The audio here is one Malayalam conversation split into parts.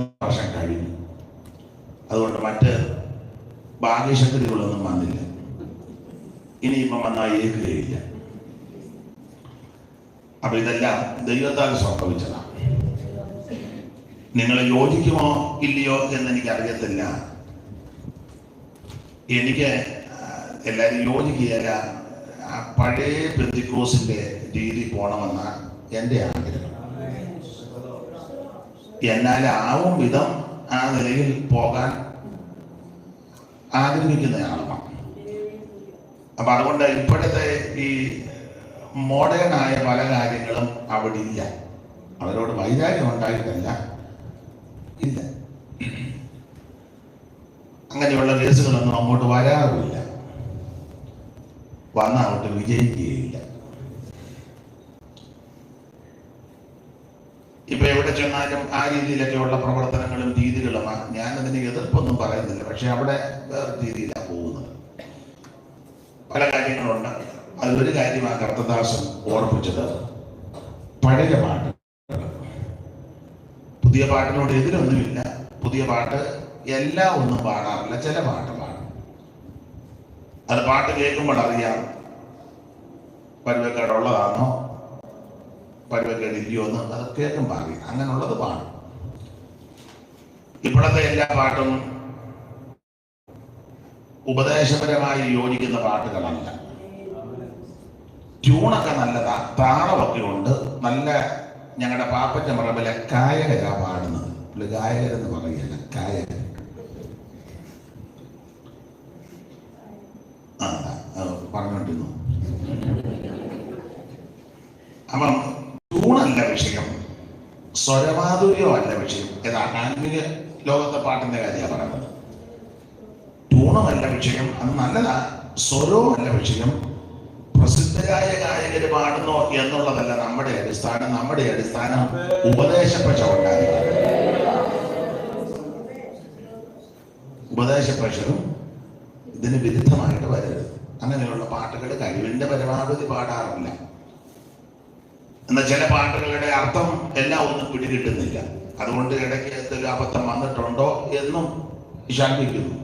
വർഷം കഴിഞ്ഞു. അതുകൊണ്ട് മറ്റ് ഭാഗ്യശക്തികളൊന്നും വന്നില്ല. ഇനിയിപ്പം വന്നാൽ ഏൽക്കുകയില്ല. അപ്പൊ ഇതെല്ലാം ദൈവത്താൽ സംഭവിച്ചതാണ്. നിങ്ങൾ യോജിക്കുമോ ഇല്ലയോ എന്ന് എനിക്ക് അറിയത്തില്ല എനിക്ക് എല്ലാവരും യോജിക്കുകയല്ല. പഴയ പെന്തിക്രോസിന്റെ രീതി പോണമെന്ന എന്റെ എന്നാൽ ആവും വിധം ആ നിലയിൽ പോകാൻ ആഗ്രഹിക്കുന്നയാളുമാണ് അപ്പൊ അതുകൊണ്ട് ഇപ്പോഴത്തെ ഈ മോഡേൺ ആയ പല കാര്യങ്ങളും അവിടെ ഇല്ല അവരോട് വൈരാഗ്യം ഉണ്ടായിട്ടല്ല. ഇല്ല. അങ്ങനെയുള്ള കേസുകളൊന്നും അങ്ങോട്ട് വരാറുമില്ല. വന്ന അങ്ങോട്ട് വിജയിക്കുകയില്ല ഇപ്പൊ എവിടെ ചെന്നാലും ആ രീതിയിലൊക്കെയുള്ള പ്രവർത്തനങ്ങളും രീതികളും ഞാൻ ഞാനതിന് എതിർപ്പൊന്നും പറയുന്നില്ല. പക്ഷെ അവിടെ വേറെ രീതിയിലാണ് പോകുന്നത്. പല കാര്യങ്ങളുണ്ട്. അതിലൊരു കാര്യമാണ് കർത്തദാസൻ ഓർപ്പിച്ചത്. പഴയ പാട്ട് പുതിയ പാട്ടിനോട് എതിരൊന്നുമില്ല. പുതിയ പാട്ട് എല്ലാം ഒന്നും പാടാറില്ല. ചില പാട്ട് പാടും. അത് പാട്ട് കേൾക്കുമ്പോൾ അറിയാം. പരുവക്കേടുള്ളതാണോ? പരുവക്കേട് ഇല്ലയോ എന്ന് അത് പാടി അങ്ങനെയുള്ളത് പാടും. ഇപ്പോഴത്തെ എല്ലാ പാട്ടും ഉപദേശപരമായി യോജിക്കുന്ന പാട്ടുകളല്ല. ട്യൂണൊക്കെ നല്ലതാ താളമൊക്കെ ഉണ്ട്. നല്ല ഞങ്ങളുടെ പാപ്പറ്റ മറമ്പിലെ കായകരാ പാടുന്നത്. പുള്ളി ഗായകരെന്ന് ആ ആ, പറഞ്ഞോണ്ടിരുന്നു. അപ്പം സ്വരമാധുര്യമല്ല വിഷയം. ഏതാ ആത്മീയ ലോകത്തെ പാട്ടിന്റെ കാര്യമാണ് പറയുന്നത്. ടൂണമല്ല വിഷയം അത് നല്ലതാ. സ്വരവുമല്ല വിഷയം. പ്രസിദ്ധരായ ഗായകർ പാടുന്നു എന്നുള്ളതല്ല നമ്മുടെ അടിസ്ഥാനം. നമ്മുടെ അടിസ്ഥാനം ഉണ്ടാകുക ഉപദേശപ്പശരും ഇതിന് വിരുദ്ധമായിട്ട് വരരുത്. അങ്ങനെയുള്ള പാട്ടുകൾ കഴിവിന്റെ പരമാവധി പാടാറില്ല. എന്നാൽ ചില പാട്ടുകളുടെ അർത്ഥം എല്ലാം ഒന്നും പിടികിട്ടുന്നില്ല. അതുകൊണ്ട് ഇടയ്ക്ക് എന്തൊരു അബദ്ധം വന്നിട്ടുണ്ടോ എന്നും ശങ്കിക്കുന്നു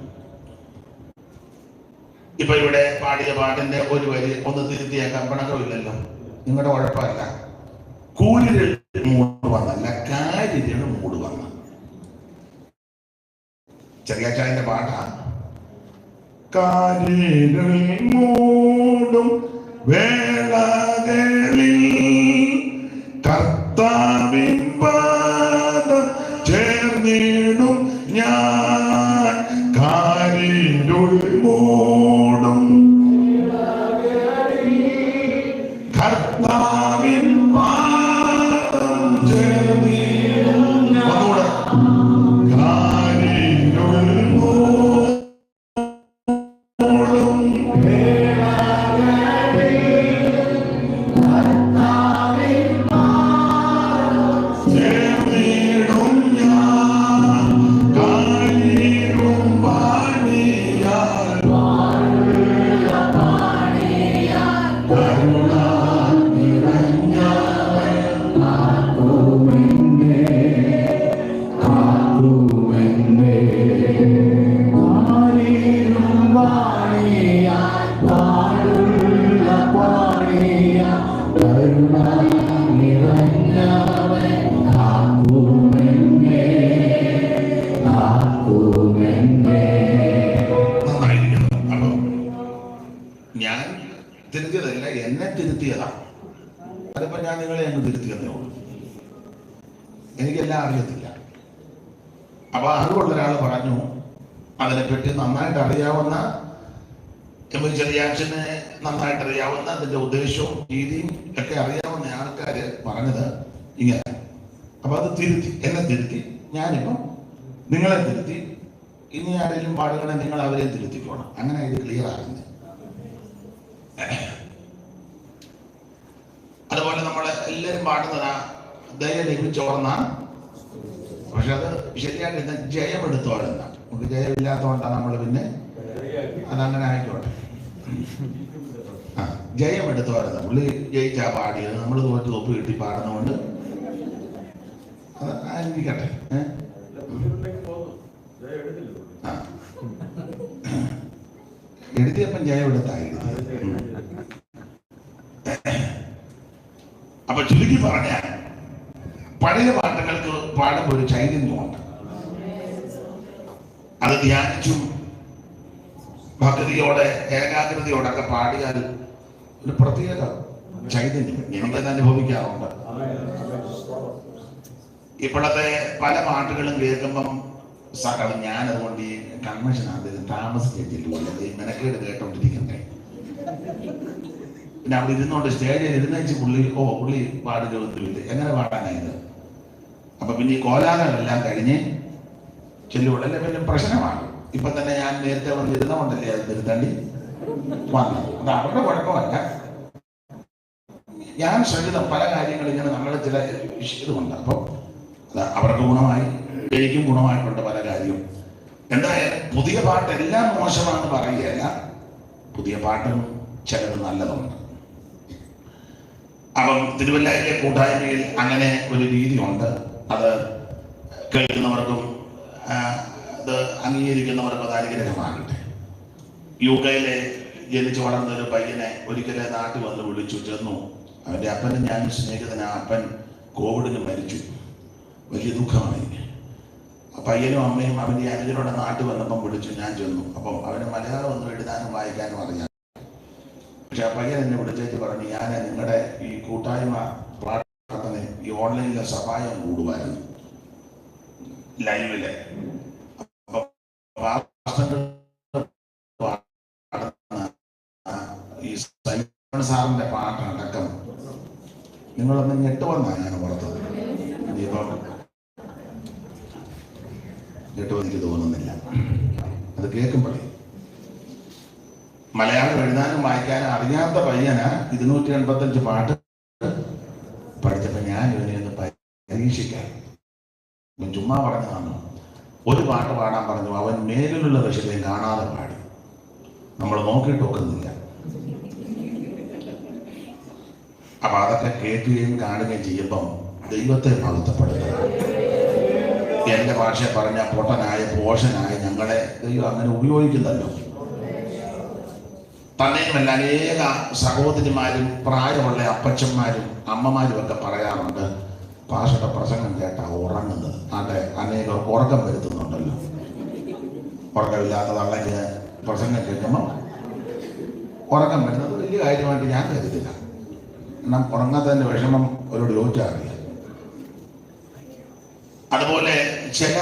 ഇപ്പൊ ഇവിടെ പാടിയ പാട്ടിന്റെ ഒരു വരി ഒന്ന് തിരുത്തിയേക്കാൻ പിണക്കമില്ലല്ലോ. നിങ്ങളുടെ കുഴപ്പമല്ല കൂലിരൽ മൂട് വന്നല്ല കാര്യ മൂട് വന്ന. ചെറിയാച്ചായന്റെ പാട്ടാണ് കാര്യ മൂടും വേളകളിൽ Carta നിങ്ങളെ തിരുത്തി. ഇനി ആരെങ്കിലും പാടുകളെ നിങ്ങൾ അവരെ തിരുത്തിക്കോണം. അങ്ങനെ ഇത് ക്ലിയർ ആകുന്നത് അതുപോലെ നമ്മൾ എല്ലാവരും പാടുന്നതാ ദയ ലഭിച്ചോർന്ന പക്ഷെ അത് ശരിയായിട്ട് ജയമെടുത്തോളുന്ന നമുക്ക് ജയമില്ലാത്തതുകൊണ്ടാണ് നമ്മൾ പിന്നെ അതങ്ങനെ ആയിക്കോട്ടെ. ആ ജയം എടുത്തോരുന്ന പുള്ളി ജയിച്ചാ പാടിയത്. നമ്മൾ തോറ്റ് തോപ്പ് കിട്ടി പാടുന്നതുകൊണ്ട് അത് ആയിരിക്കട്ടെ. ഏ? ഞാൻ ഇവിടുത്തായിരുന്നു അപ്പൊ ചുരുക്കി പറഞ്ഞാൽ പഴയ പാട്ടുകൾക്ക് പാടുമ്പോൾ ഒരു ചൈതന്യമുണ്ട്. അത് ധ്യാനിച്ചും ഭക്തിയോടെ ഏകാഗ്രതയോടൊക്കെ പാടിയാൽ ഒരു പ്രത്യേക ചൈതന്യം എനിക്കത് അനുഭവിക്കാറുണ്ട്. ഇപ്പോഴത്തെ പല പാട്ടുകളും കേൾക്കുമ്പം സകലം ഞാൻ അതുകൊണ്ട് ഈ കൺവെൻഷനകത്ത് താമസിച്ചിട്ടില്ല ഈ മെനക്കേട് കേട്ടോണ്ടിരിക്കണ്ടേ പിന്നെ അവിടെ ഇരുന്നോണ്ട് സ്റ്റേജിൽ ഇരുന്നേച്ച് പുള്ളി ഓ പുള്ളി പാടുകയൊന്നുമില്ല എങ്ങനെ പാടാനായത് അപ്പൊ പിന്നെ ഈ കോലാഹലമെല്ലാം കഴിഞ്ഞ് ചെല്ലുകൊള്ളല്ലേ പിന്നെ പ്രശ്നമാണ്. ഇപ്പൊ തന്നെ ഞാൻ നേരത്തെ വന്നിരുന്നോണ്ടല്ലേ അത് തിരുത്തണ്ടി വന്നത്. അത് അവരുടെ കുഴപ്പമല്ല. ഞാൻ ശ്രമിത പല കാര്യങ്ങളും ഇങ്ങനെ നമ്മുടെ ചില ഇതുണ്ട് അപ്പോൾ അത് അവർക്ക് ഗുണമായി. എനിക്കും ഗുണമായിട്ടുണ്ട് പല കാര്യവും. എന്തായാലും പുതിയ പാട്ട് എല്ലാം മോശമാണെന്ന് പറയുകയല്ല. പുതിയ പാട്ടും ചിലത് നല്ലതുണ്ട് അപ്പം തിരുവല്ലയിലെ കൂട്ടായ്മയിൽ അങ്ങനെ ഒരു രീതിയുണ്ട്. അത് കേൾക്കുന്നവർക്കും അത് അംഗീകരിക്കുന്നവർക്കും അത് അനുഗ്രഹമാകട്ടെ. യു കെയിലെ ജനിച്ചു വളർന്ന ഒരു പയ്യനെ ഒരിക്കലെ നാട്ടിൽ വന്ന് വിളിച്ചു ചെന്നു. അവന്റെ അപ്പനും ഞാനും സ്നേഹിതനാ. അപ്പൻ കോവിഡിന് മരിച്ചു. വലിയ ദുഃഖമായി ആ പയ്യനും അമ്മയും അവന്റെ അനുജനോടെ നാട്ടിൽ വന്നപ്പം വിളിച്ചു ഞാൻ ചെന്നു. അപ്പം അവന് മലയാളം ഒന്നും എഴുതാനും വായിക്കാനും അറിയാം. പക്ഷെ ആ പയ്യൻ എന്നെ വിളിച്ചേച്ച് പറഞ്ഞു ഞാൻ നിങ്ങളുടെ ഈ കൂട്ടായ്മ പ്രാർത്ഥന ഈ ഓൺലൈനിലെ സഹായം കൂടുമായിരുന്നു. ലൈവിൽ. ഈ സാറിന്റെ പാട്ടടക്കം. നിങ്ങളൊന്ന് ഞെട്ടുവന്നാണ് ഞാൻ ഓർത്തത്. ഇനിയിപ്പം ഞെട്ടുമെന്ന് എനിക്ക് തോന്നുന്നില്ല. അത് കേൾക്കുമ്പോഴേ മലയാളം എഴുതാനും വായിക്കാനും അറിയാത്ത പയ്യന് ഇരുന്നൂറ്റി എൺപത്തഞ്ച് പാട്ട് പഠിച്ചപ്പോ ഞാൻ ഇവനെ ഒന്ന് പരീക്ഷിക്കാം. ഇവൻ ചുമ്മാ പറഞ്ഞതാണ് ഒരു പാട്ട് പാടാൻ പറഞ്ഞു. അവൻ മേലിലുള്ള വിഷയം കാണാതെ പാടി. നമ്മൾ നോക്കിയിട്ട് നോക്കുന്നില്ല അപ്പൊ അതൊക്കെ കേൾക്കുകയും കാണുകയും ചെയ്യുമ്പം ദൈവത്തെ മഹത്വപ്പെടുത്തുക. എന്റെ ഭാഷ പറഞ്ഞ പൊട്ടനായ പോഷനായ ഞങ്ങളെ ദൈവം അങ്ങനെ ഉപയോഗിക്കുന്നല്ലോ തന്നെയുമല്ല അനേക സഹോദരിമാരും പ്രായമുള്ള അപ്പച്ചന്മാരും അമ്മമാരും ഒക്കെ പറയാറുണ്ട് പാഷയുടെ പ്രസംഗം കേട്ടാ ഉറങ്ങുന്നത്. അതെ അനേകം ഉറക്കം വരുത്തുന്നുണ്ടല്ലോ. ഉറക്കമില്ലാത്ത തള്ളയ്ക്ക് പ്രസംഗം കേൾക്കുമ്പോൾ ഉറക്കം വരുന്നത് വലിയ കാര്യമായിട്ട് ഞാൻ കരുതില്ല കാരണം ഉറങ്ങാത്തതിന്റെ വിഷമം ഒരു ചോദിച്ചാറില്ല അതുപോലെ ചില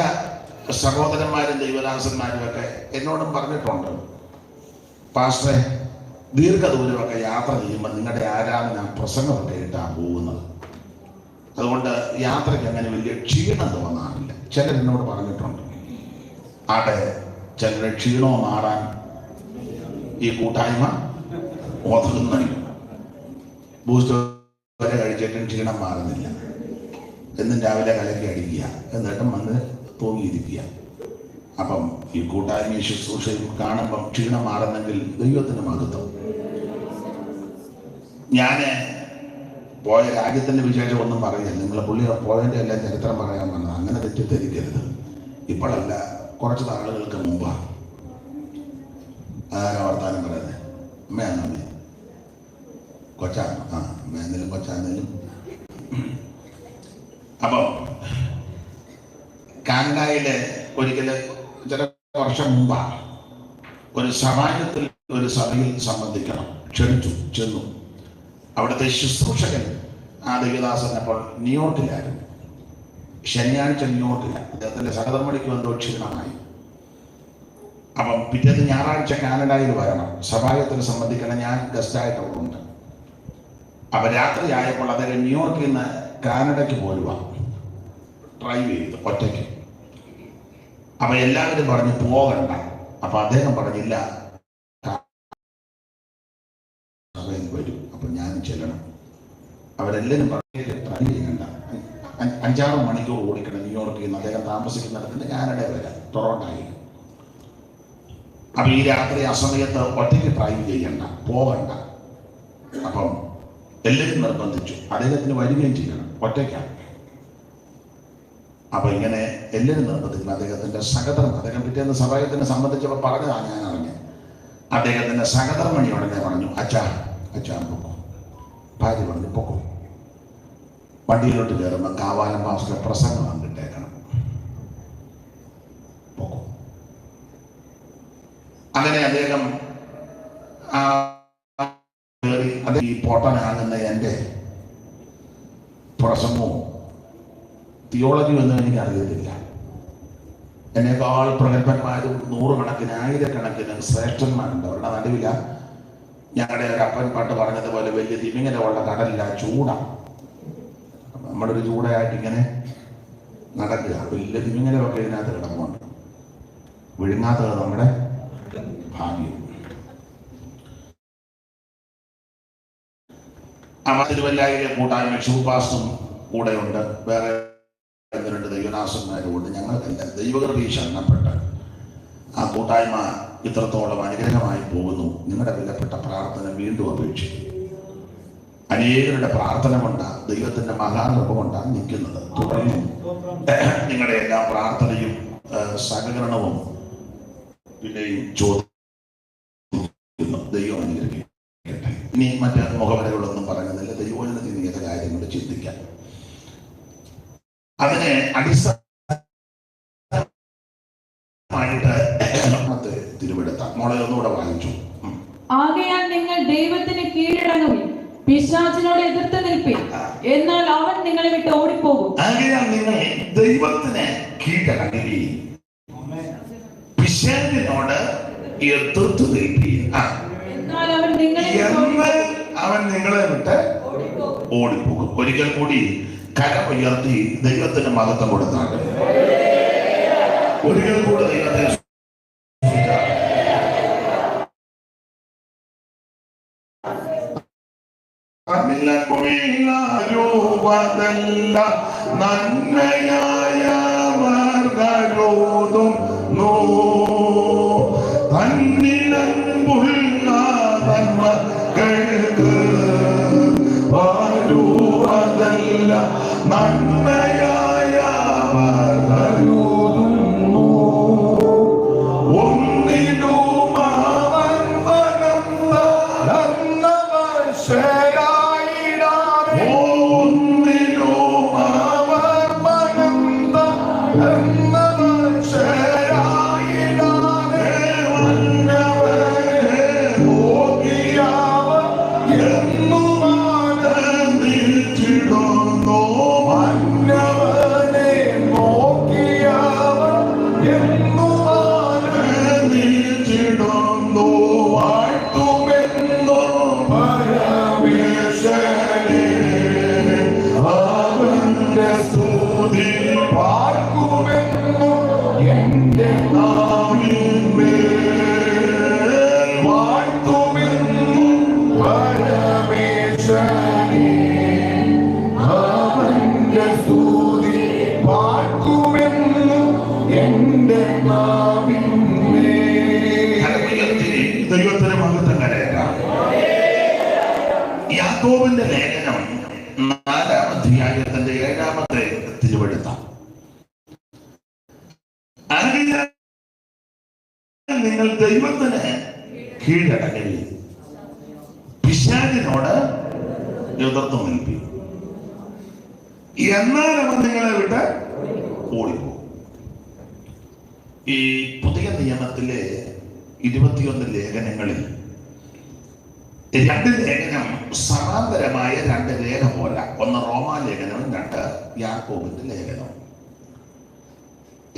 സഹോദരന്മാരും ദൈവദാസന്മാരും ഒക്കെ എന്നോടും പറഞ്ഞിട്ടുണ്ട് പാസ്റ്ററെ ദീർഘദൂരമൊക്കെ യാത്ര ചെയ്യുമ്പോൾ നിങ്ങളുടെ ആരാധന പ്രസംഗം ഇട്ടാണ് പോകുന്നത്. അതുകൊണ്ട് യാത്രയ്ക്ക് അങ്ങനെ വലിയ ക്ഷീണം തോന്നാറില്ല. ചിലർ എന്നോട് പറഞ്ഞിട്ടുണ്ട് ആടെ ചിലരുടെ ക്ഷീണവും മാറാൻ ഈ കൂട്ടായ്മ ഒതുങ്ങുന്നില്ല. ബൂസ്റ്റർ വരെ കഴിച്ചിട്ടും ക്ഷീണം മാറുന്നില്ല. എന്നും രാവിലെ കലക്കി അടിക്കുക. എന്നിട്ടും വന്ന് തൂങ്ങിയിരിക്കുക. അപ്പം ഈ കൂട്ടായ്മ ശുശ്രൂഷ കാണുമ്പം ക്ഷീണം മാറുന്നെങ്കിൽ ദൈവത്തിന് മഹത്വം. ഞാൻ പോയ രാജ്യത്തിന്റെ വിശേഷം ഒന്നും പറയില്ല. നിങ്ങൾ പുള്ളി പോയതിന്റെ എല്ലാം ചരിത്രം പറയാൻ വന്നത് അങ്ങനെ തെറ്റിദ്ധരിക്കരുത്. ഇപ്പോഴല്ല കുറച്ച് നാളുകൾക്ക് മുമ്പാണ് അതാണ് വർത്താനം പറയുന്നത് അമ്മയാണോ കൊച്ചാണ്? ആ അമ്മ എന്തെങ്കിലും കൊച്ചാന്നേലും അപ്പം കാനഡയിൽ ഒരിക്കൽ ചില വർഷം മുമ്പാണ് ഒരു സമാജത്തിൽ ഒരു സഭയിൽ സംബന്ധിക്കണം. ക്ഷണിച്ചു ചെന്നു. അവിടുത്തെ ശുശ്രൂഷകൻ ആ ദേവദാസൻ അപ്പോൾ ന്യൂയോർക്കിലായിരുന്നു. ശനിയാഴ്ച ന്യൂയോർക്കിലാണ്. അദ്ദേഹത്തിന്റെ സഹധർമ്മണിക്ക് എന്തോ ക്ഷീണമായി. അപ്പം പിറ്റേന്ന് ഞായറാഴ്ച കാനഡയിൽ വരണം. സഭായത്തിന് സംബന്ധിക്കണം ഞാൻ ഗസ്റ്റായിട്ട് അവിടെ ഉണ്ട് അപ്പൊ രാത്രി ആയപ്പോൾ അദ്ദേഹം ന്യൂയോർക്കിൽ നിന്ന് കാനഡയ്ക്ക് പോരുക ഡ്രൈവ് ചെയ്ത് ഒറ്റയ്ക്ക്. അപ്പൊ എല്ലാവരും പറഞ്ഞു പോകണ്ട അപ്പൊ അദ്ദേഹം പറഞ്ഞില്ല വരും. അപ്പൊ ഞാൻ ചെല്ലണം. അവരെല്ലാവരും പറഞ്ഞു ഡ്രൈവ് ചെയ്യണ്ട. അഞ്ചാറ് മണിക്കൂർ ഓടിക്കണം ന്യൂയോർക്കിൽ നിന്ന്. അദ്ദേഹം താമസിക്കുന്നിടത്തിന്റെ കാനഡ വരെ. ടൊറോണ്ടായി അപ്പൊ ഈ രാത്രി ആ സമയത്ത് ഒറ്റയ്ക്ക് ഡ്രൈവ് ചെയ്യണ്ട. പോകണ്ട അപ്പം എല്ലാവരും നിർബന്ധിച്ചു. അദ്ദേഹത്തിന് വരികയും ചെയ്യണം. ഒറ്റയ്ക്കാണ്. അപ്പൊ ഇങ്ങനെ എല്ലാവരും നിർബന്ധിക്കും അദ്ദേഹത്തിന്റെ സഹധർമ്മം അദ്ദേഹം പിറ്റേന്ന് സഹായത്തിനെ സംബന്ധിച്ചപ്പോൾ പറഞ്ഞതാണ് ഞാൻ അറിഞ്ഞത് അദ്ദേഹത്തിന്റെ സഹധർമ്മണി ഉടനെ പറഞ്ഞു അച്ഛാ അച്ഛാ പൊക്കോ. ഭാര്യ പറഞ്ഞു പൊക്കോ. വണ്ടിയിലോട്ട് കയറുമ്പോൾ കാവാലം മാസ്റ്റർ പ്രസംഗം കണ്ടിട്ടേക്കണം. പൊക്കോ. അങ്ങനെ അദ്ദേഹം ഈ പൊട്ടനാകുന്ന എന്റെ പ്രസംഗവും തിയോളജി ഒന്നും എനിക്ക് അറിയത്തില്ല. എന്നേക്കാൾ പ്രഗത്ഭന്മാരും നൂറുകണക്കിന് ആയിരക്കണക്കിന് ശ്രേഷ്ഠന്മാരുണ്ട്. അവരുടെ നടുവില ഞങ്ങളുടെ ഒരു അപ്പൻ പാട്ട് പറഞ്ഞതുപോലെ വലിയ തിമിങ്ങനെ ഉള്ള കടലില്ല ചൂട. നമ്മുടെ ഒരു ചൂടയായിട്ട് ഇങ്ങനെ നടക്കുക. വലിയ തിമിങ്ങലമൊക്കെ ഇതിനകത്ത് കിടന്നുണ്ട് വിഴുങ്ങാത്തത് നമ്മുടെ ഭാഗ്യം. അമ്മ തിരുവല്ലായിലെ കൂട്ടായ്മ ഷൂപാസും കൂടെയുണ്ട്. വേറെ ഒന്ന് രണ്ട് ദൈവനാസന്മാരും ഞങ്ങൾക്കല്ല ദൈവകൃപയിൽ ശരണപ്പെട്ട് ആ കൂട്ടായ്മ ഇത്രത്തോളം അനുഗ്രഹമായി പോകുന്നു. നിങ്ങളുടെ വിലപ്പെട്ട പ്രാർത്ഥന വീണ്ടും അപേക്ഷിക്കും. അനേകരുടെ പ്രാർത്ഥന കൊണ്ടാണ് ദൈവത്തിന്റെ മഹാകൃപ കൊണ്ടാണ് നിൽക്കുന്നത്. തുടർന്നും നിങ്ങളുടെ എല്ലാ പ്രാർത്ഥനയും സഹകരണവും പിന്നെയും ചോദ്യം ദൈവം അനുഗ്രഹിക്കട്ടെ. ഇനി മറ്റ് മുഖവരകളൊന്നും പറയുന്നില്ല അതിനെ അടിസ്ഥാനമായിട്ട് തിരുവെടുത്ത. മോളെ ഒന്നുകൂടെ വായിച്ചു. ഉം. ആകയാൽ നിങ്ങൾ ദൈവത്തിന് കീഴടങ്ങുവിൻ പിശാചിനോട് എതിർത്ത് നിൽപ്പിൻ. എന്നാൽ അവൻ നിങ്ങളെ വിട്ട് ഓടിപ്പോകും. ആകയാൽ നിങ്ങൾ ദൈവത്തിന് കീഴടങ്ങി പിശാചിനോട് എതിർത്ത് നിൽപ്പി എന്നാൽ അവൻ നിങ്ങളെ വിട്ട് അവൻ നിങ്ങളെ വിട്ട് ഓടിപ്പോകും. ഒരിക്കൽ കൂടി കരം ഉയർത്തി ദൈവത്തിന് മഹത്വം കൊടുത്താണ് ഒരിക്കൽ കൂടെ ദൈവത്തെ നന്മയായ മാർഗരോതും കീഴടങ്ങി പിശാചിനോട് നേതൃത്വം നൽകി എന്നാൽ അവൻ നിങ്ങളെ വിട്ട് ഓടിപ്പോ ഈ പുതിയ നിയമത്തിലെ ഇരുപത്തിയൊന്ന് ലേഖനങ്ങളിൽ രണ്ട് ലേഖനം സമാന്തരമായ രണ്ട് പോല ഒന്ന് റോമാ ലേഖനവും രണ്ട് യാക്കോബിന്റെ ലേഖനവും.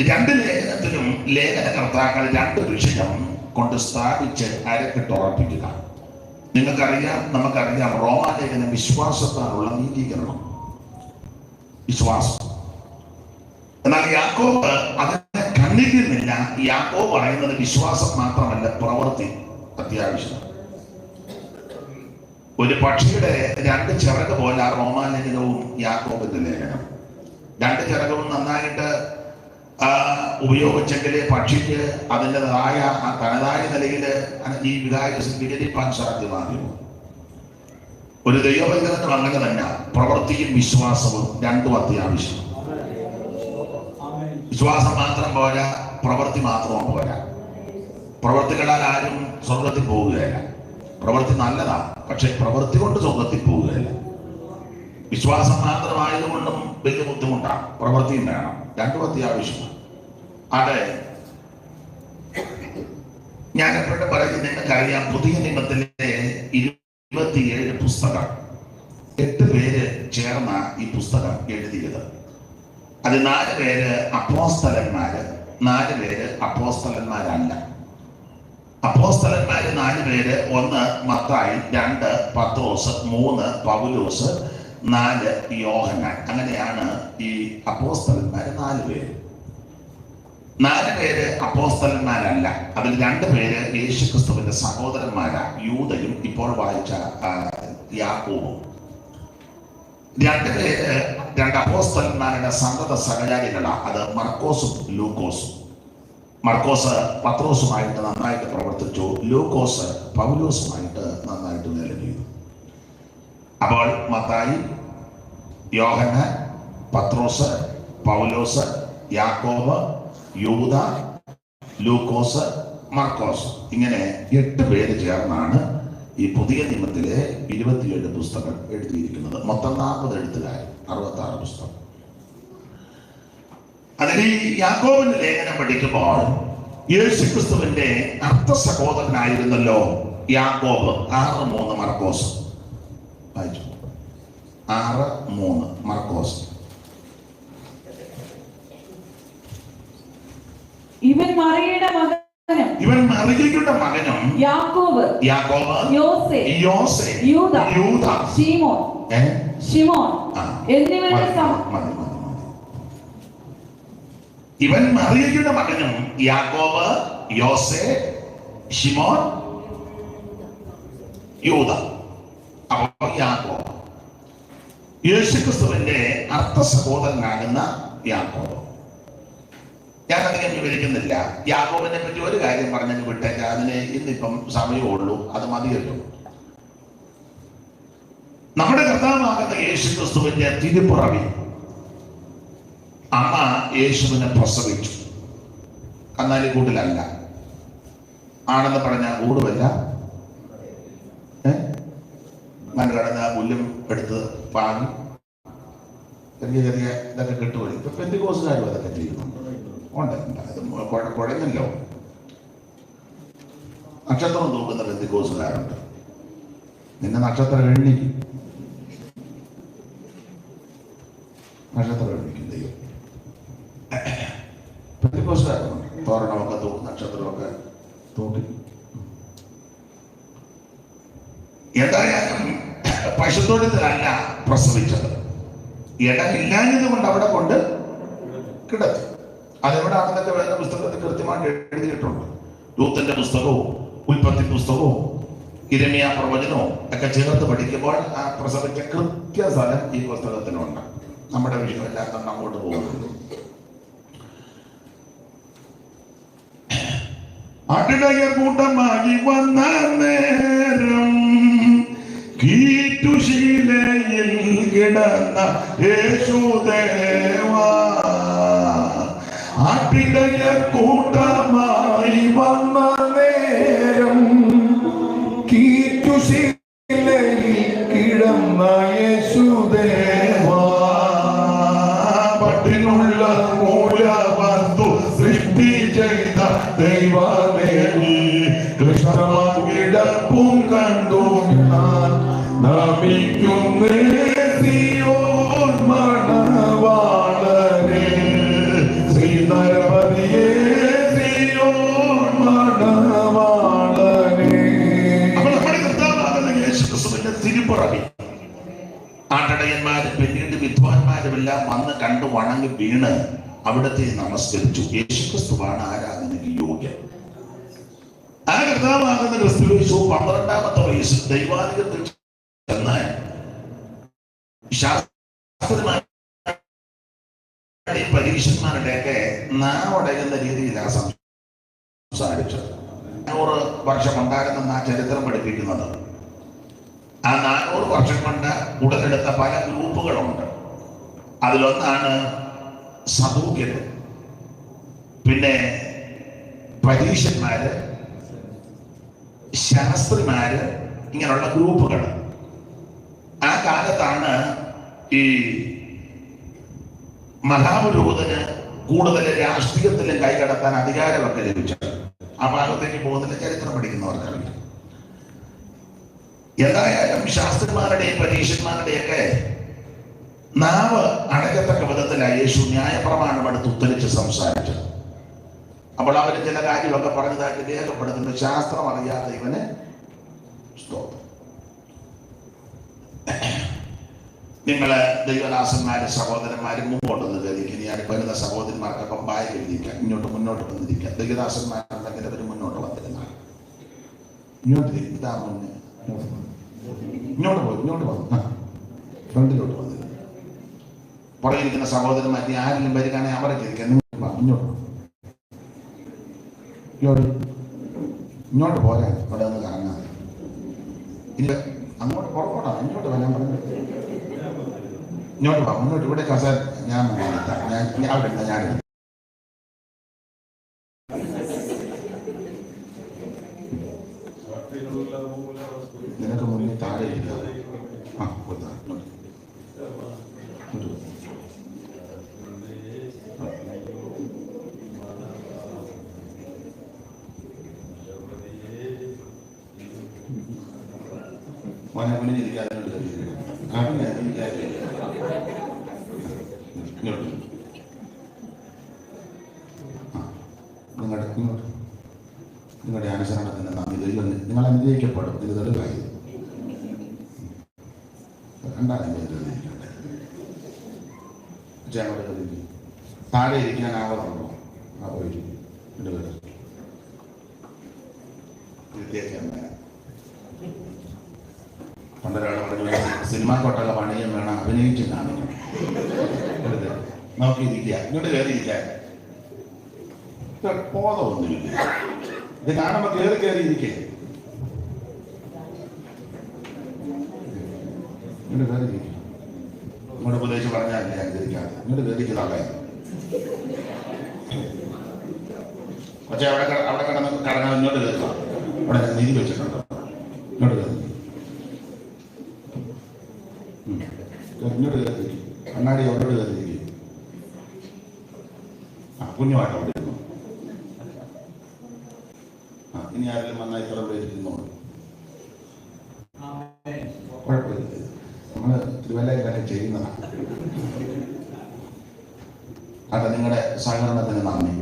രണ്ട് ലേഖനത്തിലും ലേഖനകർത്താക്കൾ രണ്ട് വിഷയം കൊണ്ട് സ്ഥാപിച്ച് അരക്കിട്ടുറപ്പിക്കുക നിങ്ങൾക്കറിയാം നമുക്കറിയാം റോമാ വിശ്വാസത്താനുള്ള നീതീകരണം. വിശ്വാസം. എന്നാൽ യാക്കോബ് അതിനെ ഖണ്ഡിക്കുന്നില്ല യാക്കോബ് പറയുന്നത് വിശ്വാസം മാത്രമല്ല പ്രവൃത്തി അത്യാവശ്യം. ഒരു പക്ഷിയുടെ രണ്ട് ചിറക് പോലെ ആ റോമാലേഖനവും യാക്കോബിന്റെ ലേഖനം. രണ്ട് ചിറകവും നന്നായിട്ട് ആ, ഉപയോഗിച്ചെങ്കിലേ പക്ഷിക്ക് അതിന്റെതായ ആ തനതായ നിലയിൽ ഈ വികാരം വികരിപ്പാൻ സാധ്യമാകും. ഒരു ദൈവവൈദ്യനും അങ്ങനെ തന്നെ പ്രവൃത്തിയും വിശ്വാസവും രണ്ടും അത്യാവശ്യം. വിശ്വാസം മാത്രം പോരാ പ്രവൃത്തി മാത്രം പോരാ. പ്രവൃത്തികളാൽ ആരും സ്വർഗത്തിൽ പോവുകയില്ല. പ്രവൃത്തി നല്ലതാണ് പക്ഷെ പ്രവൃത്തി കൊണ്ട് സ്വർഗത്തിൽ പോവുകയില്ല. വിശ്വാസം മാത്രമായതുകൊണ്ടും വലിയ ബുദ്ധിമുട്ടാണ് പ്രവൃത്തിയും വേണം. രണ്ടും അത്യാവശ്യമാണ് അത്. ഞാൻ എപ്പോഴും പറയുന്നത് നിങ്ങൾക്കറിയാം പുതിയ നിയമത്തിലെ ഇരുപത്തിയേഴ് പുസ്തകം. എട്ട് പേര് ചേർന്ന ഈ പുസ്തകം എഴുതിയത്. അത് നാല് പേര് അപ്പോസ്തലന്മാര് നാല് പേര് അപ്പോസ്തലന്മാരല്ല. അപ്പോസ്തലന്മാര് നാല് പേര് ഒന്ന് മത്തായി രണ്ട് പത്രോസ് മൂന്ന് പൗലോസ് നാല് യോഹനാൻ അങ്ങനെയാണ് ഈ അപ്പോസ്തലന്മാര് നാല് പേര്. നാല് പേര് അപ്പോസ്തലന്മാരല്ല. അതിൽ രണ്ട് പേര് യേശുക്രിസ്തുവിന്റെ സഹോദരന്മാരാ. യൂതയും ഇപ്പോൾ വായിച്ച യാക്കോവും രണ്ടു പേര് രണ്ട് അപ്പോസ്തലന്മാരുടെ സന്തത സഹചാരികളാ. അത് മർക്കോസും ലൂക്കോസും. മർക്കോസ് പത്രോസുമായിട്ട് നന്നായിട്ട് പ്രവർത്തിച്ചു. ലൂക്കോസ് പൗലോസുമായിട്ട് നന്നായിട്ട് ചെയ്തു അപ്പോൾ മത്തായി യോഹന പത്രോസ് പൗലോസ് യാക്കോബ് യൂത ലൂക്കോസ് മർക്കോസ്. ഇങ്ങനെ എട്ട് പേര് ചേർന്നാണ് ഈ പുതിയ നിയമത്തിലെ ഇരുപത്തിയേഴ് പുസ്തകങ്ങൾ എഴുതിയിരിക്കുന്നത്. മൊത്തം നാൽപ്പത് എഴുത്തുകാർ അറുപത്തി ആറ് പുസ്തകം. അതിൽ ഈ യാക്കോബിന്റെ ലേഖനം പഠിക്കുമ്പോൾ യേശുക്രിസ്തുവിന്റെ അർത്ഥ സഹോദരനായിരുന്നല്ലോ യാക്കോബ് ആറ് മൂന്ന് മർക്കോസ്. വായിച്ചു. ആറ് മൂന്ന് മർക്കോസ് ഇവൻ മറിയയുടെ മകൻ ഇവൻ മറിയയുടെ മകനും യാക്കോബ് യാക്കോബ് യോസെ യോസെ യൂദ യൂദ ഷിമോൻ? ഷിമോൻ. എന്നിവരുടെ. ഇവൻ മറിയയുടെ മകനും യാക്കോബ് യോസെ ഷിമോൻ യൂദ അപ്പൊ യാക്കോബ് യേശുക്രിസ്തുവിന്റെ അർത്ഥ സഹോദരനാകുന്ന യാക്കോബ്. ഞാൻ അധികം വിവരിക്കുന്നില്ല. യാക്കോബിനെ പറ്റി ഒരു കാര്യം പറഞ്ഞു വിട്ടേക്ക്. അതിന് ഇന്നിപ്പം സമയമുള്ളൂ. അത് മതിയല്ലോ. നമ്മുടെ കർത്താവാകുന്ന യേശു ക്രിസ്തുവിന്റെ തിരുപ്പുറവി അമ്മ യേശുവിനെ പ്രസവിച്ചു. കന്നാലിക്കൂട്ടിലല്ല ആണെന്ന് പറഞ്ഞ കൂടുമല്ല മൺകടന്ന പുല്ലും എടുത്ത് പാങ്ങി ചെറിയ ചെറിയ ഇതൊക്കെ കിട്ടുമല്ലോ ഇപ്പൊ പെന്തിക്കോസുകാരും അതൊക്കെ ചെയ്യുന്നുണ്ട്. ഉണ്ട്. അത് കുഴ- കുഴഞ്ഞല്ലോ നക്ഷത്രം തൂക്കുന്ന പെന്തിക്കോസുകാരുണ്ട് നിന്നെ നക്ഷത്രം എണ്ണിക്കും. നക്ഷത്രം എണ്ണിക്കും ദൈവം. പെന്തിക്കോസുകാരുണ്ട് തോരണമൊക്കെ തൂക്കും നക്ഷത്രമൊക്കെ തൂക്കി. എന്തായാലും പശുത്തൊഴുത്തിലല്ല പ്രസവിച്ചത്. ഇടമില്ലാഞ്ഞത് കൊണ്ട് അവിടെ കൊണ്ട് കിടത്തി. അതെവിടാണെന്നൊക്കെ വേണ്ട പുസ്തകത്തിൽ കൃത്യമായിട്ട് എഴുതിയിട്ടുണ്ട്. ദൂത്തിന്റെ പുസ്തകവും ഉൽപ്പത്തി പുസ്തകവും ഇരമിയ പ്രവചനവും ഒക്കെ ചേർത്ത് പഠിക്കുമ്പോൾ ആ പ്രസവിച്ച കൃത്യ സ്ഥലം ഈ പുസ്തകത്തിനുണ്ട്. നമ്മുടെ വിഷയമല്ലാത്ത അങ്ങോട്ട് പോകുന്നുണ്ട് അടിടയർ കൂട്ടമായി വന്ന കിടന്ന യേശുദേവ അടിടയർ കൂട്ടമായി വന്ന നേരം കീറ്റുശീലയിൽ യേശുക്രിസ്തുവിന്റെ തിരുപ്പുറവി. ആട്ടടയന്മാരും പിന്നീട് വിദ്വാൻമാരുമെല്ലാം വന്ന് കണ്ട് വണങ്ങി വീണ് അവിടത്തെ നമസ്കരിച്ചു. യേശുക്രിസ്തുവാണ് ആരാധനയ്ക്ക് യോഗ്യൻ. ആ കർത്താവാകുന്ന ക്രിസ്തു പന്ത്രണ്ടാമത്തെ വയസ്സിൽ ദൈവാധികത്തിൽ ചെന്ന് ശാസ്ത്രജ്ഞന്മാരുടെയും പരീക്ഷന്മാരുടെയൊക്കെ നാവടയുന്ന രീതിയിലാണ് സംസാരിച്ചത്. നൂറ് വർഷം ഉണ്ടായിരുന്നെന്ന് ആ ചരിത്രം പഠിപ്പിക്കുന്നത്. ആ നാനൂറ് വർഷം കൊണ്ട് ഉടലെടുത്ത പല ഗ്രൂപ്പുകളുണ്ട്. അതിലൊന്നാണ് സദൂക്യർ പിന്നെ പരീക്ഷന്മാര് ശാസ്ത്രിമാര് ഇങ്ങനെയുള്ള ഗ്രൂപ്പുകൾ. ആ കാലത്താണ് ഈ മഹാപുരോഹിതന് കൂടുതൽ രാഷ്ട്രീയത്തിലും കൈകടത്താൻ അധികാരമൊക്കെ ലഭിച്ചത്. ആ ഭാഗത്തേക്ക് പോകുന്നതിന് ചരിത്രം പഠിക്കുന്നവർക്കറിയാം. എന്തായാലും ശാസ്ത്രന്മാരുടെയും പരീക്ഷന്മാരുടെയൊക്കെ നാവ് അടക്കത്തക്ക വിധത്തിലായി യേശു ന്യായപ്രമാണം എടുത്ത് ഉത്തരിച്ച് സംസാരിച്ചു അപ്പോൾ അവർ ചില കാര്യമൊക്കെ പറഞ്ഞതായിട്ട് രേഖപ്പെടുത്തുന്നു. ശാസ്ത്രം അറിയാതെ ഇവന് സ്തോത്രം. നിങ്ങൾ ദൈവദാസന്മാര് സഹോദരന്മാര് മുമ്പോട്ടൊന്ന് കരുതിക്കും ഞാൻ വരുന്ന സഹോദരന്മാർക്കൊക്കെ ബായ് കരുതിക്കാം ഇങ്ങോട്ട് മുന്നോട്ട് വന്നിരിക്കാം ദൈവദാസന്മാരുണ്ടെങ്കിൽ അവർ മുന്നോട്ട് വന്നിരുന്നാൽ. ഇങ്ങോട്ട് ഇതാ മുന്നേ ഇങ്ങോട്ട് പോയി ഇങ്ങോട്ട് വന്നു ഫ്രണ്ടിലോട്ട് വന്നു പുറകിരിക്കുന്ന സഹോദരന്മാർ ഇനി ആരെങ്കിലും വരികയാണെങ്കിൽ അവരെ വാ, ഇങ്ങോട്ട്. ഇങ്ങോട്ട് പോരാ. അവിടെ ഒന്ന് കറങ്ങാതെ ഇല്ല അങ്ങോട്ട് പുറകോട്ടാ ഇങ്ങോട്ട് വരാൻ പറഞ്ഞു ഇങ്ങോട്ട് വാ മുന്നോട്ട് ഇവിടെ കസാൻ. ഞാൻ ഞാൻ അവിടെ ഞാൻ ഇരുന്ന്. നിനക്ക് മുന്നിൽ താഴെ ഇരിക്കാം ആ കൊടുത്താ ഇങ്ങോട്ട്. ഇങ്ങോട്ട് വാ. മോനെ മുന്നിൽ ഇരിക്കാതെ ഇങ്ങോട്ട് കയറി ഇരിക്ക്. ആ, പിന്നെ ഇരിക്കാതെ ഇരിക്ക്. ഇങ്ങോട്ട്. ആ, നിങ്ങളുടെ ഇങ്ങോട്ട് നിങ്ങളുടെ അനുസരണത്തിന് നന്ദി ദൈവം നിങ്ങൾ അനുഗ്രഹിക്കപ്പെടും ഇത് തെളിവായി രണ്ടാം അനുഗ്രഹിക്കട്ടെ പക്ഷേ അങ്ങോട്ട് കയറി ഇരിക്ക്. താഴെ ഇരിക്കാൻ ആവാറുണ്ടോ ആ പോയി ഇവിടെ വരും ഇരുത്തിയേക്കാൻ വേണം പണ്ടൊരാൾ പറഞ്ഞു സിനിമ കോട്ടക പണിയും വേണം. അഭിനയിച്ച് കാണിക്കണം നോക്കിയിരിക്കുക. ഇങ്ങോട്ട് കയറിയിരിക്കുക. ബോധമൊന്നുമില്ല. ഇത് കാണുമ്പോ കയറി കയറിയിരിക്കേ ഇങ്ങോട്ട് കയറിയിരിക്കുക. ഇങ്ങോട്ട് ഉപദേശം പറഞ്ഞാൽ പറഞ്ഞാലേ അനുസരിക്കാതെ ഇങ്ങോട്ട് കയറിക്ക് തള്ളേ പക്ഷെ അവിടെ അവിടെ കിടന്ന് കടങ്ങാൻ ഇങ്ങോട്ട് കയറുക. അവിടെ നീതി വെച്ചിട്ടുണ്ടോ ഇങ്ങോട്ട് കയറി ഉം. ഇങ്ങോട്ട് കയറി കണ്ണാടി അവരോട് കയറി കുഞ്ഞുമായിട്ട് അവിടെ ഇരുന്നു ആ ഇനി ആരെങ്കിലും വന്നാൽ ഇത്ര തിരുവല്ലയിലൊക്കെ ചെയ്യുന്നതാണ്. അതെ നിങ്ങളുടെ സഹകരണത്തിന് നന്ദി.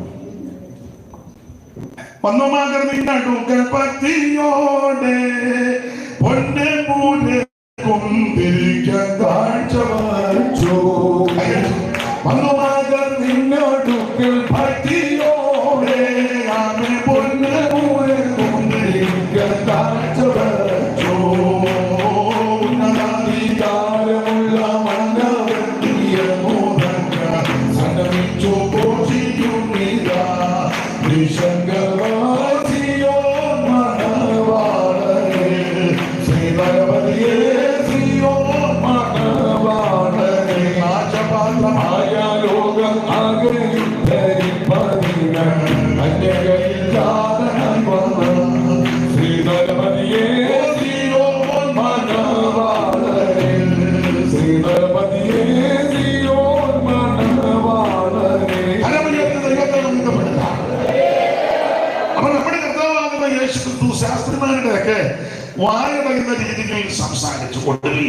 വായടയുന്ന രീതിയിൽ സംസാരിച്ചു. ഒടുവിൽ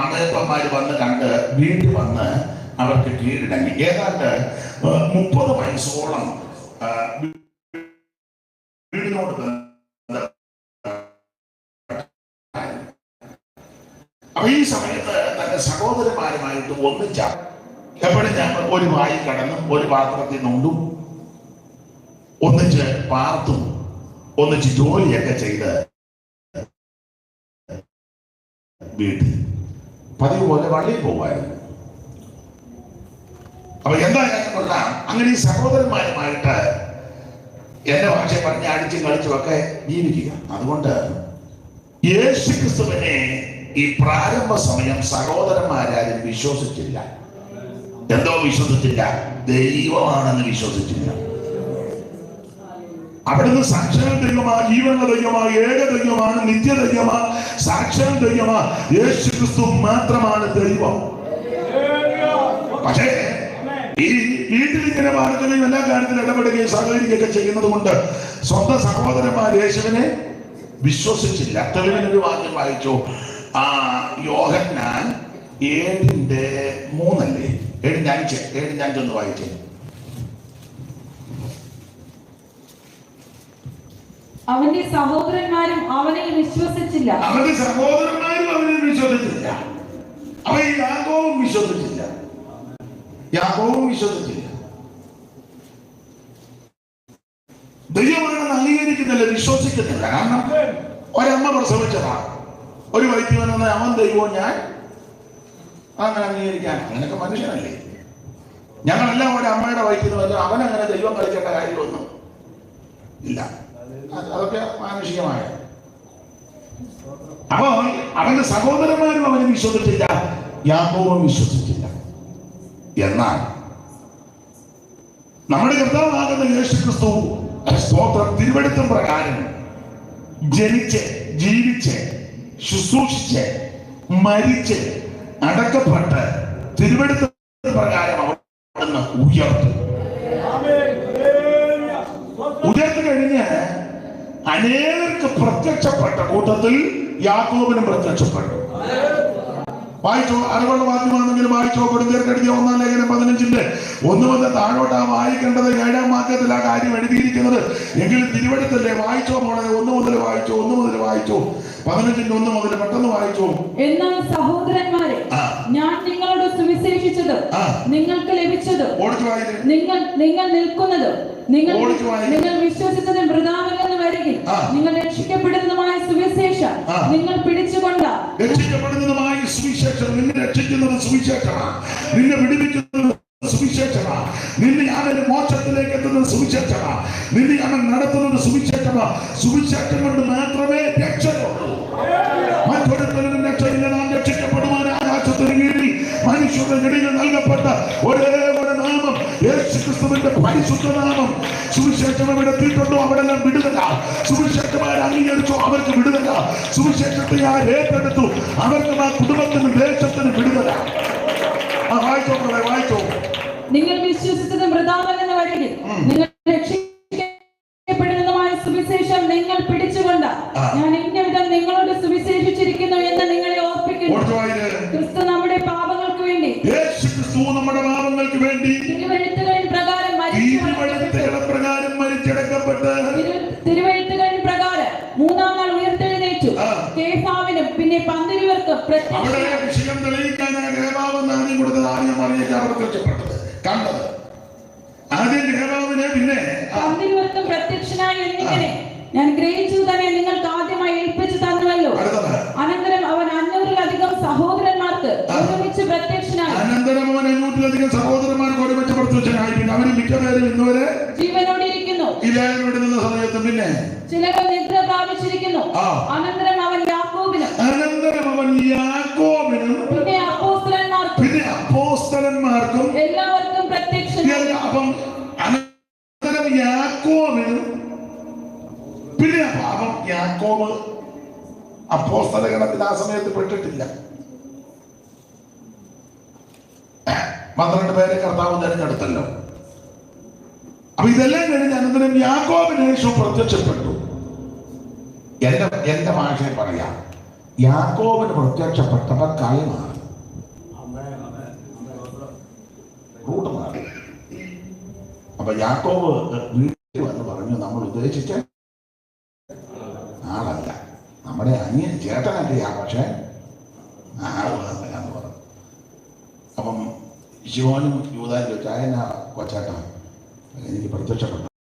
അമ്മയപ്പന്മാര് വന്ന് കണ്ട് വീട്ടിൽ വന്ന് അവർക്ക് കീഴടങ്ങി. ഏതാണ്ട് മുപ്പത് വയസ്സോളം വീടിനോട് അപ്പൊ ഈ സമയത്ത് തന്റെ സഹോദരന്മാരുമായിട്ട് ഒന്നിച്ച. എപ്പോഴും ഞങ്ങൾ ഒരു വായി കടന്നു ഒരു പാത്രത്തിൽ നിന്നും ഒന്നിച്ച് പാർത്തും ഒന്നിച്ച് ജോലിയൊക്കെ ചെയ്ത് വീട്ടിൽ പതിവ് പോലെ വള്ളിയിൽ പോകുമായിരുന്നു. അപ്പൊ എന്തായാലും കൊള്ളാം അങ്ങനെ ഈ സഹോദരന്മാരുമായിട്ട് എന്റെ ഭാഷ പറഞ്ഞ് അടിച്ചും കളിച്ചും ഒക്കെ ജീവിക്കുക. അതുകൊണ്ട് യേശു ക്രിസ്തുവിനെ ഈ പ്രാരംഭ സമയം സഹോദരന്മാരാരും വിശ്വസിച്ചില്ല. എന്തോ വിശ്വസിച്ചില്ല. ദൈവമാണെന്ന് വിശ്വസിച്ചില്ല. അവിടുന്ന് സാക്ഷാൽ ദൈവമാ ജീവനുള്ള ദൈവമാ ഏക ദൈവമാണ് നിത്യ ദൈവമാ സാക്ഷാൽ ദൈവമാ. യേശു ക്രിസ്തു മാത്രമാണ് ദൈവം. പക്ഷേ ഈ വീട്ടിൽ ഇങ്ങനെ വാർത്തകളും എല്ലാ കാര്യത്തിലും ഇടപെടുകയും സഹകരിക്കുകയൊക്കെ ചെയ്യുന്നത് കൊണ്ട് സ്വന്തം സഹോദരന്മാർ യേശുവിനെ വിശ്വസിച്ചില്ല. തെളിവിനൊരു വാക്യം വായിച്ചു. ആ യോഹന്നാൻ ഏഴിന്റെ മൂന്നല്ലേ? ഏഴിന്റെ അഞ്ച് ഏഴിന്റെ അഞ്ചൊന്ന് വായിച്ചേ. അവന്റെ സഹോദരന്മാരും അവനെ വിശ്വസിച്ചില്ല. അവന്റെ സഹോദരന്മാരും അവനെ വിശ്വസിച്ചില്ല. അവൻ യാഗവും വിശ്വസിച്ചില്ല. യാഗവും വിശ്വസിച്ചില്ല. ദൈവമാണെന്ന് അംഗീകരിക്കുന്നില്ല വിശ്വസിക്കുന്നില്ല. കാരണം ഒരമ്മ പ്രസവിച്ചതാണ്. ഒരു വൈദ്യവൻ വന്ന അവൻ ദൈവവും ഞാൻ അങ്ങനെ അംഗീകരിക്കാൻ അങ്ങനെയൊക്കെ മനുഷ്യനല്ലേ? ഞങ്ങളെല്ലാം ഒരു അമ്മയുടെ വൈദ്യുതി അവൻ അങ്ങനെ ദൈവം കളിക്കേണ്ട കാര്യമൊന്നും ഇല്ല. അതൊക്കെ മാനുഷികമായ. അപ്പൊ അവന്റെ സഹോദരന്മാരും അവനെ വിശ്വസിച്ചില്ല യാക്കോവും വിശ്വസിച്ചില്ല. എന്നാൽ നമ്മുടെ കർത്താവാകുന്ന യേശു ക്രിസ്തു സ്തോത്രം പ്രകാരം ജനിച്ച് ജീവിച്ച് ശുശ്രൂഷിച്ച് മരിച്ച് അടക്കപ്പെട്ട് തിരുവെടുത്ത പ്രകാരം ഉയർത്തും ഉയർത്തി അനേകർക്ക് പ്രത്യക്ഷപ്പെട്ട കൂട്ടത്തിൽ യാക്കോബിനും പ്രത്യക്ഷപ്പെട്ടു. വായിച്ചോ അറിവുള്ള വാക്യമാണെങ്കിലും വായിച്ചോ കൊടുത്തേർക്കെടുത്തിയ ഒന്നാം ലേഖനം പതിനഞ്ചിന്റെ. ഒന്ന് വന്ന് താഴോട്ട് ആ വായിക്കേണ്ടത് ഏഴാം വാക്യത്തിൽ ആ കാര്യം എഴുതിയിരിക്കുന്നത്. എങ്കിലും തിരുവഴുത്തല്ലേ? വായിച്ചോ മോളെ ഒന്ന് മുതൽ വായിച്ചോ ഒന്ന് മുതൽ വായിച്ചോ. പതിനഞ്ചിന്റെ ഒന്ന് മുതൽ പെട്ടെന്ന് വായിച്ചോ. എന്നാൽ സഹോദരന്മാരെ ഞാൻ നിങ്ങളോട് സുവിശേഷിച്ചത്. നിങ്ങൾക്ക് ലഭിച്ചത് നിങ്ങൾ നിങ്ങൾ നിൽക്കുന്നത് നിങ്ങൾ നിങ്ങൾ വിശ്വസിച്ചത് വൃതാവല്ലെന്ന് ആ. നിങ്ങൾ രക്ഷിക്കപ്പെടുന്നതുമായ സുവിശേഷം നിങ്ങൾ പിടിച്ചുകൊണ്ട. രക്ഷിക്കപ്പെടുന്നതുമായ സുവിശേഷം നിന്നെ രക്ഷിക്കുന്നത് സുവിശേഷമാണ്. നിന്നെ വിടുവിക്കുന്നത് സുവിശേഷമാണ്. നിന്നെ ഞാനൊരു മോക്ഷത്തിലേക്ക് എത്തുന്നത് സുവിശേഷമാണ്. നിന്നെ ഞാൻ നടത്തുന്നത് സുവിശേഷമാണ്. സുവിശേഷം കൊണ്ട് മാത്രമേ രക്ഷയുള്ളൂ. മറ്റൊരുത്തരും രക്ഷയില്ല. നാം രക്ഷിക്കപ്പെടുവാൻ ആകാശത്തിന് കീഴിൽ മനുഷ്യരുടെ ഇടയിൽ നൽകപ്പെട്ട ഒരേ ഒരു പരിശുദ്ധനാമം സുവിശേഷം എവിടെ എത്തിയിട്ടുണ്ടോ അവിടെ എല്ലാം വിടുതല സുവിശേഷമാർ അംഗീകരിച്ചു? അവർക്ക് വിടുതല സുവിശേഷത്തെ ഞാൻ ഏറ്റെടുത്തു. അവർക്ക് ആ കുടുംബത്തിന് ദേശത്തിന് വിടുതല ആ വായിച്ചോ വായിച്ചോ. നിങ്ങൾ വിശ്വസിച്ചത് വൃതാവല്ലെന്ന് വരികിൽ നിങ്ങൾ രക്ഷിക്കപ്പെടുന്നതുമായ സുവിശേഷം നിങ്ങൾ പിടിച്ചുകൊണ്ട് ഞാൻ ഞാൻ ഇന്നവിധം നിങ്ങളോട് സുവിശേഷിച്ചിരിക്കുന്നു എന്ന് നിങ്ങളെ ഓർപ്പിക്കുന്നു. അവിടെ വിഷയം തെളിയിക്കാൻ ഗ്രഹമാവെന്ന് ആദ്യം കൊടുത്തത് ആദ്യം അറിയിക്കാൻ പ്രത്യക്ഷപ്പെട്ടത് കണ്ടത്. ആദ്യം ഗ്രഹമാവിനെ പിന്നെ പന്തിരുവർക്കും പ്രത്യക്ഷനായി എന്നിങ്ങനെ ഞാൻ ഗ്രഹിച്ചു തന്നെ നിങ്ങൾക്ക് ആദ്യമായി ഏൽപ്പിച്ചു തന്നുവല്ലോ. അടുത്തത്. അനന്തരം അവൻ അഞ്ഞൂറിലധികം സഹോദരന്മാർക്ക്. ഒരുമിച്ച് പ്രത്യക്ഷനായി. അനന്തരം അവൻ അഞ്ഞൂറ്റിലധികം സഹോദരന്മാർക്ക് ഒരുമിച്ച് പ്രത്യക്ഷനായി. പിന്നെ അവർ മിക്കപേരും ഇന്നുവരെ ജീവനോടെ ഇരിക്കുന്നു. ഇല്ലായ്മ വിടുന്ന സമയത്ത് പിന്നെ ചിലർ നിദ്ര പ്രാപിച്ചിരിക്കുന്നു. അനന്തരം അവൻ അപ്പോസ്തല ഗണത്തിൽ ആ സമയത്ത് പെട്ടിട്ടില്ല. പന്ത്രണ്ട് പേരെ കർത്താവ് തിരഞ്ഞെടുത്തല്ലോ. അപ്പൊ ഇതെല്ലാം കഴിഞ്ഞ് അനന്തരം യാക്കോബിന് യേശു പ്രത്യക്ഷപ്പെട്ടു. എന്റെ എന്റെ ഭാഷയെ പറയാം യാക്കോബിന് പ്രത്യക്ഷപ്പെട്ടപ്പോ കളി മാറി റൂട്ട് മാറി. അപ്പൊ യാക്കോബ് വീട്ടിൽ വന്ന് പറഞ്ഞു നമ്മൾ ഉദ്ദേശിച്ച നമ്മുടെ അനിയൻ ചേട്ടനല്ല പക്ഷേ? ആൾ എന്ന് പറഞ്ഞു. അപ്പം ശിവനും യൂതാനും ചോദിച്ചു അയന കൊച്ചേട്ടൻ എനിക്ക് പ്രത്യക്ഷപ്പെട്ട.